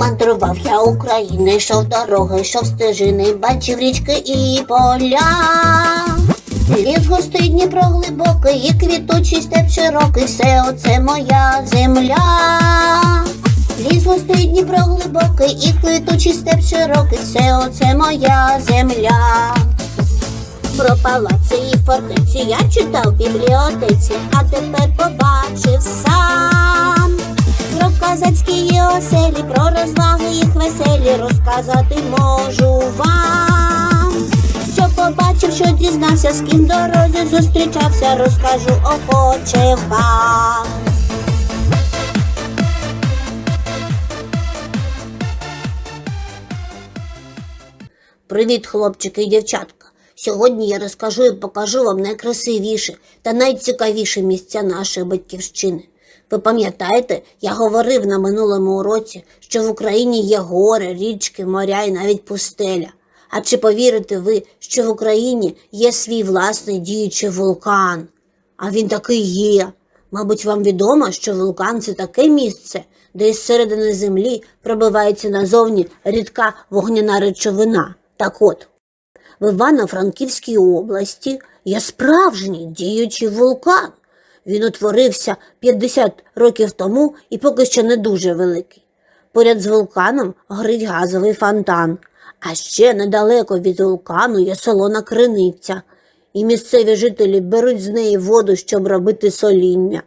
Мандрував я України, йшов дороги, йшов стежини, бачив річки і поля. Ліс густий Дніпро глибокий, і квітучий степ широкий, все оце моя земля. Ліс густий Дніпро глибокий, і квітучий степ широкий, все оце моя земля. Про палаци і фортеці я читав в бібліотеці, а тепер побачив сам. Про козацькі оселі, про розваги їх веселі розказати можу вам. Що побачив, що дізнався, з ким дорозі зустрічався, розкажу охоче вам. Привіт, хлопчики і дівчатка. Сьогодні я розкажу і покажу вам найкрасивіші та найцікавіші місця нашої батьківщини. Ви пам'ятаєте, я говорив на минулому уроці, що в Україні є гори, річки, моря і навіть пустеля. А чи повірите ви, що в Україні є свій власний діючий вулкан? А він такий є. Мабуть, вам відомо, що вулкан це таке місце, де із середини землі пробивається назовні рідка вогняна речовина. Так от, в Івано-Франківській області є справжній діючий вулкан. Він утворився 50 років тому і поки що не дуже великий. Поряд з вулканом горить газовий фонтан, а ще недалеко від вулкану є солона криниця, і місцеві жителі беруть з неї воду, щоб робити соління.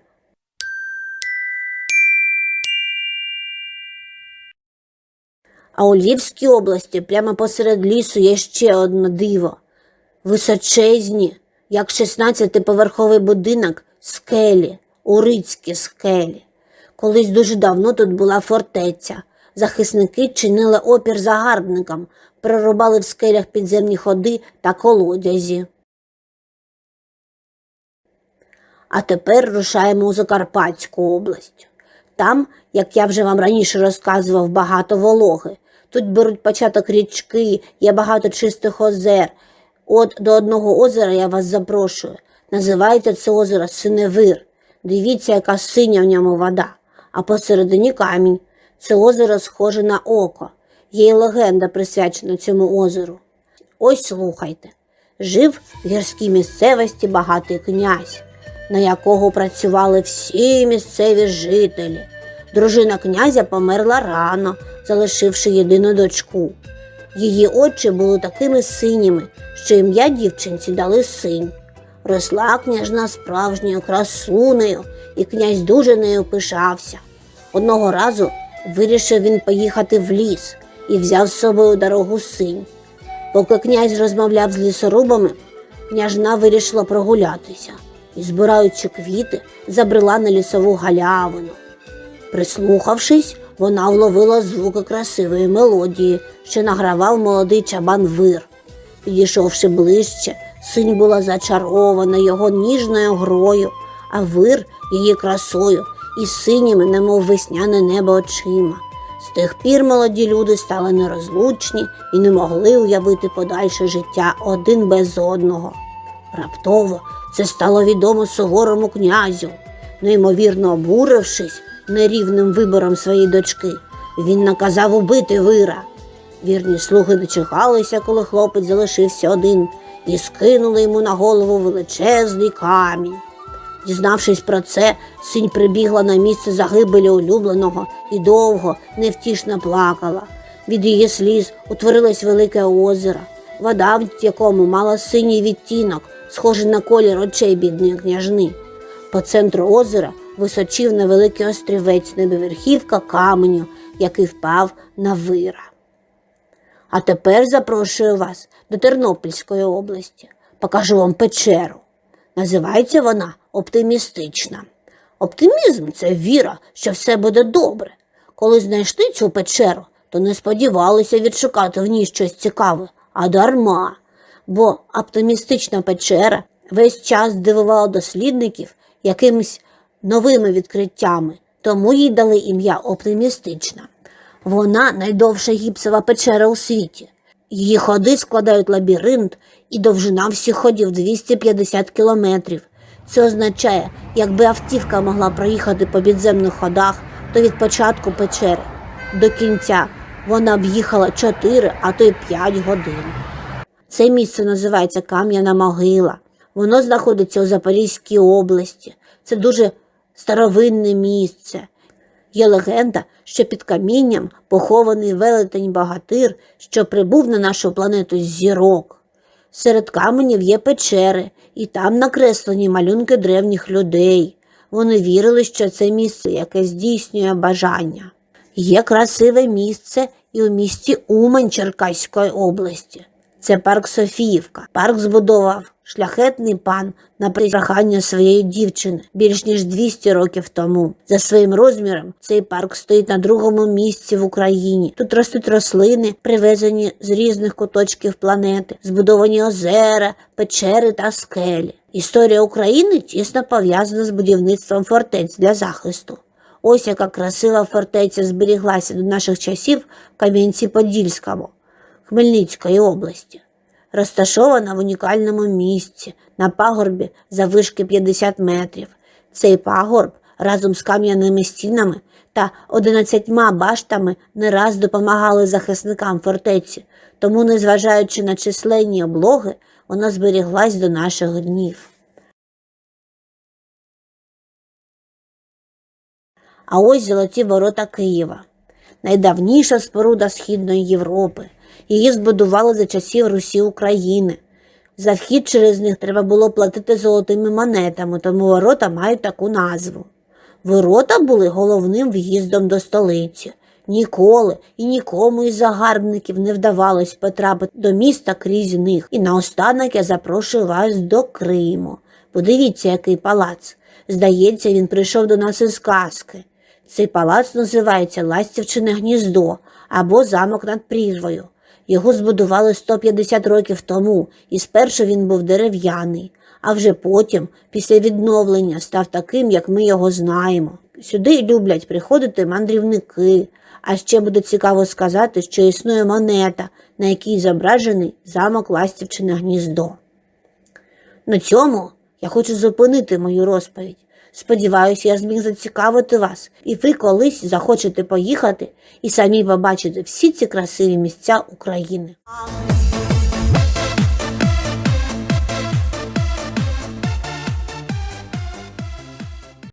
А у Львівській області прямо посеред лісу є ще одне диво. Височезні, як 16-поверховий будинок, скелі, урицькі скелі. Колись дуже давно тут була фортеця. Захисники чинили опір загарбникам, прорубали в скелях підземні ходи та колодязі. А тепер рушаємо у Закарпатську область. Там, як я вже вам раніше розказував, багато вологи. Тут беруть початок річки, є багато чистих озер. От до одного озера я вас запрошую. Називається це озеро Синевир. Дивіться, яка синя в ньому вода, а посередині камінь. Це озеро схоже на око. Є й легенда присвячена цьому озеру. Ось слухайте. Жив в гірській місцевості багатий князь, на якого працювали всі місцеві жителі. Дружина князя померла рано, залишивши єдину дочку. Її очі були такими синіми, що ім'я дівчинці дали синь. Росла княжна справжньою красунею, і князь дуже нею пишався. Одного разу вирішив він поїхати в ліс і взяв з собою дорогу синь. Поки князь розмовляв з лісорубами, княжна вирішила прогулятися і, збираючи квіти, забрела на лісову галявину. Прислухавшись, вона вловила звуки красивої мелодії, що награвав молодий чабан вир. Підійшовши ближче, синь була зачарована його ніжною грою, а вир її красою і синіми, немов весняне небо очима. З тих пір молоді люди стали нерозлучні і не могли уявити подальше життя один без одного. Раптово це стало відомо суворому князю. Неймовірно обурившись нерівним вибором своєї дочки, він наказав убити вира. Вірні слуги дочекалися, коли хлопець залишився один, і скинули йому на голову величезний камінь. Дізнавшись про це, синь прибігла на місце загибелі улюбленого і довго, невтішно плакала. Від її сліз утворилось велике озеро, вода в якому мала синій відтінок, схожий на колір очей бідної княжни. По центру озера височив невеликий острівець, небоверхівка каменю, який впав на вира. А тепер запрошую вас до Тернопільської області. Покажу вам печеру. Називається вона оптимістична. Оптимізм це віра, що все буде добре. Коли знайшли цю печеру, то не сподівалися відшукати в ній щось цікаве, а дарма. Бо оптимістична печера весь час здивувала дослідників якимись новими відкриттями, тому їй дали ім'я оптимістична. Вона найдовша гіпсова печера у світі. Її ходи складають лабіринт, і довжина всіх ходів 250 кілометрів. Це означає, якби автівка могла проїхати по підземних ходах, то від початку печери до кінця Вона об'їхала 4, а то й 5 годин. Це місце називається Кам'яна могила. Воно знаходиться у Запорізькій області. Це дуже старовинне місце. Є легенда, що під камінням похований велетень багатир, що прибув на нашу планету з зірок. Серед каменів є печери, і там накреслені малюнки древніх людей. Вони вірили, що це місце, яке здійснює бажання. Є красиве місце і у місті Умань Черкаської області. Це парк Софіївка. Парк збудував шляхетний пан на прохання своєї дівчини більш ніж 200 років тому. За своїм розміром цей парк стоїть на другому місці в Україні. Тут ростуть рослини, привезені з різних куточків планети, збудовані озера, печери та скелі. Історія України тісно пов'язана з будівництвом фортець для захисту. Ось яка красива фортеця зберіглася до наших часів в Кам'янці-Подільському. Хмельницької області, розташована в унікальному місці на пагорбі заввишки 50 метрів. Цей пагорб разом з кам'яними стінами та 11 баштами не раз допомагали захисникам фортеці, тому, незважаючи на численні облоги, вона зберіглась до наших днів. А ось золоті ворота Києва, найдавніша споруда Східної Європи. Її збудували за часів Русі України. За вхід через них треба було платити золотими монетами, тому ворота мають таку назву. Ворота були головним в'їздом до столиці. Ніколи і нікому із загарбників не вдавалось потрапити до міста крізь них. І наостанок я запрошую вас до Криму. Подивіться, який палац. Здається, він прийшов до нас із казки. Цей палац називається Ластівчине гніздо або замок над прірвою. Його збудували 150 років тому, і спершу він був дерев'яний, а вже потім, після відновлення, став таким, як ми його знаємо. Сюди люблять приходити мандрівники, а ще буде цікаво сказати, що існує монета, на якій зображений замок Ластівчине гніздо. На цьому я хочу зупинити мою розповідь. Сподіваюся, я зміг зацікавити вас, і ви колись захочете поїхати і самі побачити всі ці красиві місця України.